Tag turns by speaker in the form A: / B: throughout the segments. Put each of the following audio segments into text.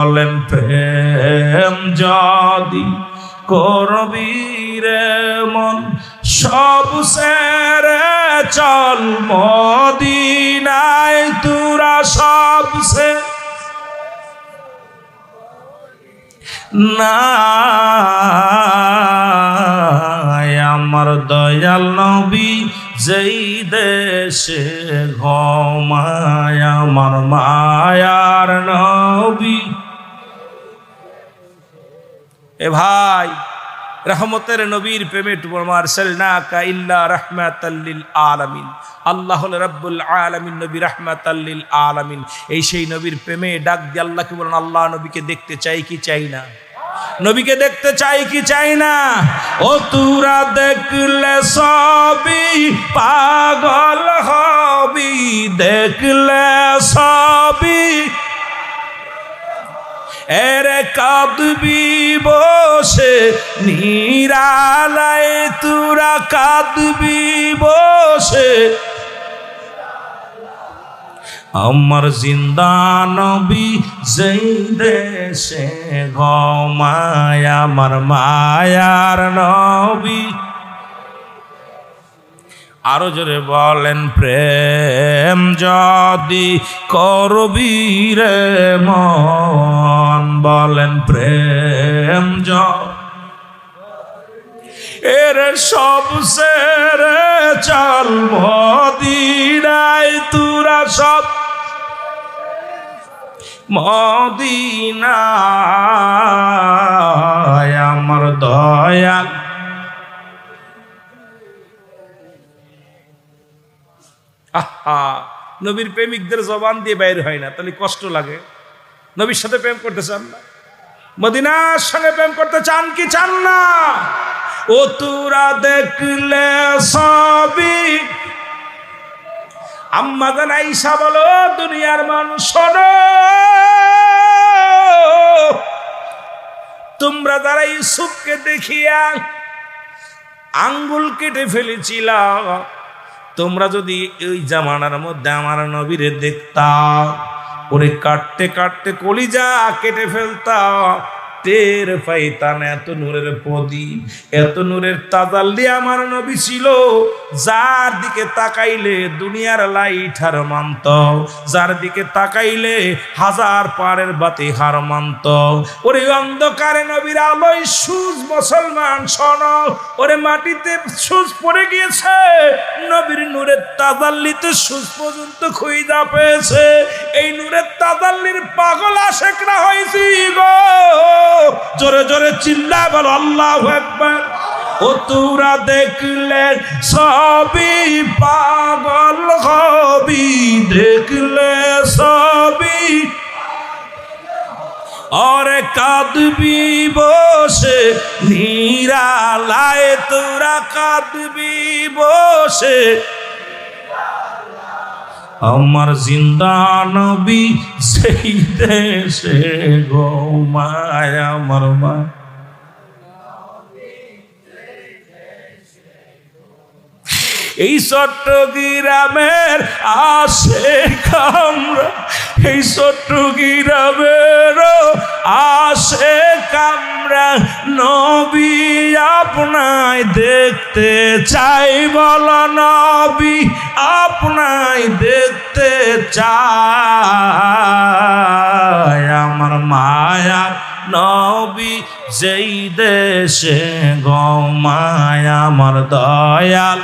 A: বলেন, প্রেম যদি করবি রে মন, সব সেরে চল মদিনায়, তুরা সব সে না আমার দয়াল নবী যেই দেশে ঘমায়, আমার মায়ার নবী এ ভাই, রহমতের নবীর প্রেমে তোমার সালনাকা ইল্লা রাহমাতাল্লিল আলামিন। আল্লাহ হল রব্বুল আলামিন, নবী রাহমাতাল্লিল আলামিন। এই সেই নবীর প্রেমে ডাক দিয়ে আল্লাহকে বলেন, আল্লাহ নবীকে দেখতে চাই কি চাই না? নবীকে দেখতে চাই কি চাই না? ও তুরা দেখলে সবই পাগল হবি, দেখলে সবই এরে কাঁদবি বসে, নিরালায় তুরা কাঁদবি বসে। আমার জিন্দা নবী যেই দেশে ঘমায় আমার মায়ার নবী আরও জোরে বলেন, প্রেম যদি করবি রে মন বলেন, প্রেম য এর সব সেরে চল মদিনায়, তুরা সব মদিনায়, আমার দয়াল নবীর প্রেমিকদের জবান দিয়ে বাইর হয় না, তাহলে কষ্ট লাগে। নবীর সাথে প্রেম করতে চান না। মদিনার সঙ্গে প্রেম করতে চান কি চান না? ও তুরা দেখলে সবই। আম্মা আইসা বলো, দুনিয়ার মানুষ শোনো। তোমরা যারা ইউসুফকে দেখিয়া আঙ্গুল কেটে ফেলেছিলা তোমরা যদি এই জামানার মধ্যে আমার নবীরে দেখতা ওরে কাটতে কাটতে কলিজা কেটে ফেলতা টের পাইতাম এত নূরের প্রদীপ এত নূরের তাজাল্লি আমার নবী ছিল। যার দিকে তাকাইলে দুনিয়ার লাইট হার মানত, যার দিকে তাকাইলে হাজার পাড়ের বাতি হার মানত। ওরে অন্ধকারে নবীর আলোয় সুজ মুসলমান, শোন, ওরে মাটিতে সুজ পড়ে গিয়েছে, নবীর নূরের তাজাল্লিতে সুজ পর্যন্ত খুঁজা পেয়েছে। এই নূরের তাজাল্লির পাগল আশেকরা হয়েছি গো। জোরে জোরে চিল্লা বল, আল্লাহ একবার ও তোরা দেখলে সবই পাগল, হবি দেখলে সবই। অরে কাঁদবি বসে, নিরালায় তোরা কাঁদবি বসে। আমার জিন্দা নবী সেই দেশে গো মায়, আমার মা। এই চট্টগ্রামের আসে কামরা এই চট্টগ্রামের আসে কামরা নবী আপনায় দেখতে চাই, বল নবী আপনায় দেখতে চাই। আমার মায়ার নবী যেই দেশে গমায় আমার দয়াল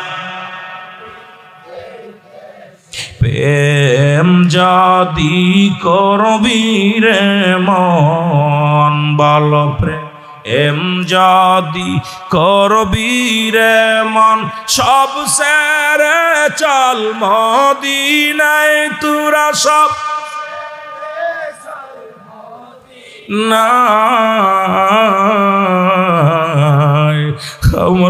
A: প্রেম যদি করবি রে মন বল প্রেম যদি করবি রে মন সব সেরে চল মদিনায় তুরা সব না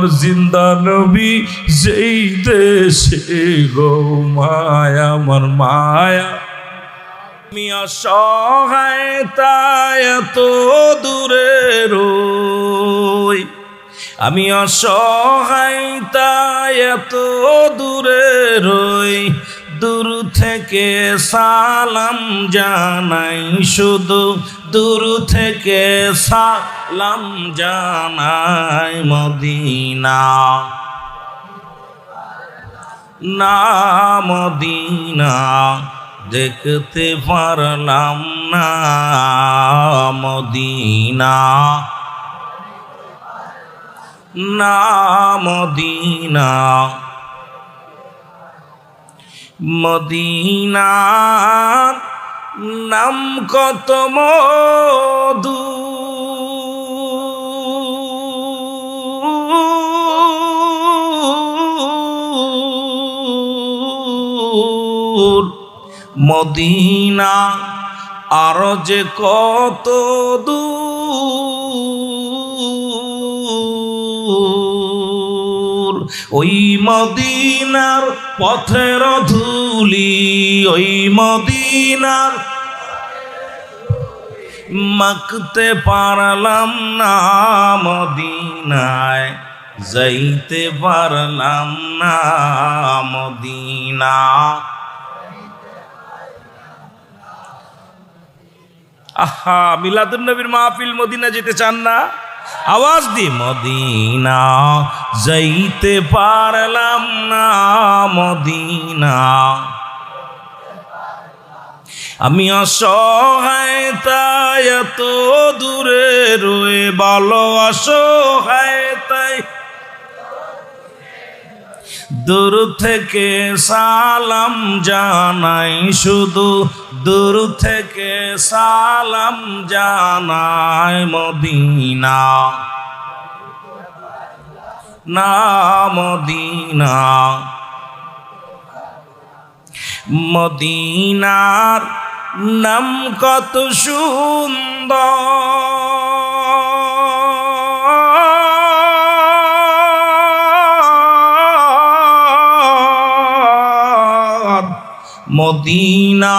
A: জিন্দা নবী, যেই দেশে গো মায়া, আমার মায়া। মিয়া সহায় তাই এত দূরে রই। আমি অসহায়, তাই এত দূরে রই। দূর থেকে সালাম জানাই, শুধু দূর থেকে সালাম জানাই মদিনা। না মদিনা, দেখতে পারলাম না মদিনা। না মদিনা মদিনার নাম কত মধু। মদিনা আর যে কত দূর। ওই মদিনার পথের ধুলি, ওই মদিনার মাখতে পারলাম না মদিনায়, যাইতে পারলাম না মদিনা আহা, মিলাদুন নবীর মাহফিল মদিনা যেতে চান না? আওয়াজ দি, মদিনা যাইতে পারলাম না, মদিনা। আমি অসহায়, তাই এত দূরে রয়ে বলো, অসহায় দূর থেকে সালাম জানাই, শুধু দূর থেকে সালাম জানাই মদিনা। না মদিনা। মদিনার নাম কত সুন্দর। মদিনা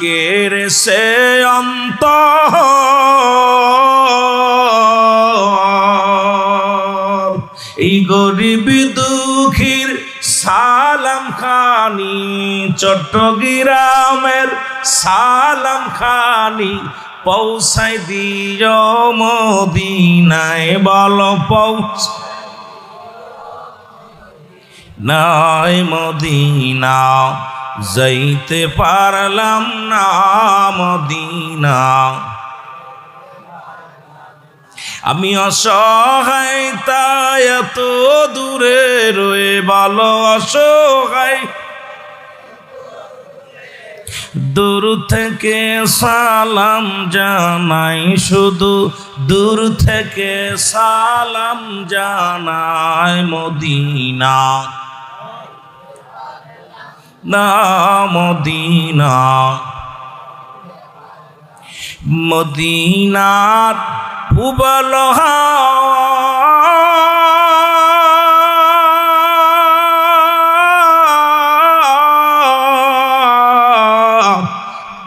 A: কেরে সে অন্ত এই গরিব দুঃখীর সালাম খানি চট্টগ্রামের সালাম খানি পৌঁছাই দিও মদিনায়, বল পৌঁছ। নাই মদিনা যাইতে পারলাম না মদিনা। আমি অসহায়, তাই এত দূরে রয়ে ভালো অসহায়। দূর থেকে সালাম জানাই, শুধু দূর থেকে সালাম জানাই মদিনা। না মদিনা। মদিনার উবল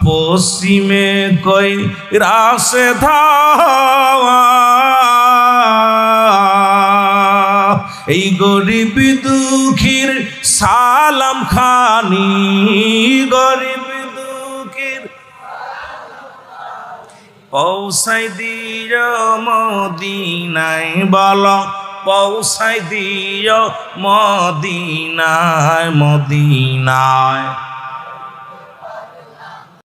A: পশ্চিমে কই রাসে ধাওয়া। এই গরিব দুঃখীর সালাম খানি গরিব দুঃখের। পৌঁছাই দিয় মদিনায় বল পৌঁছাই দিয় মদিনায় মদিনায়।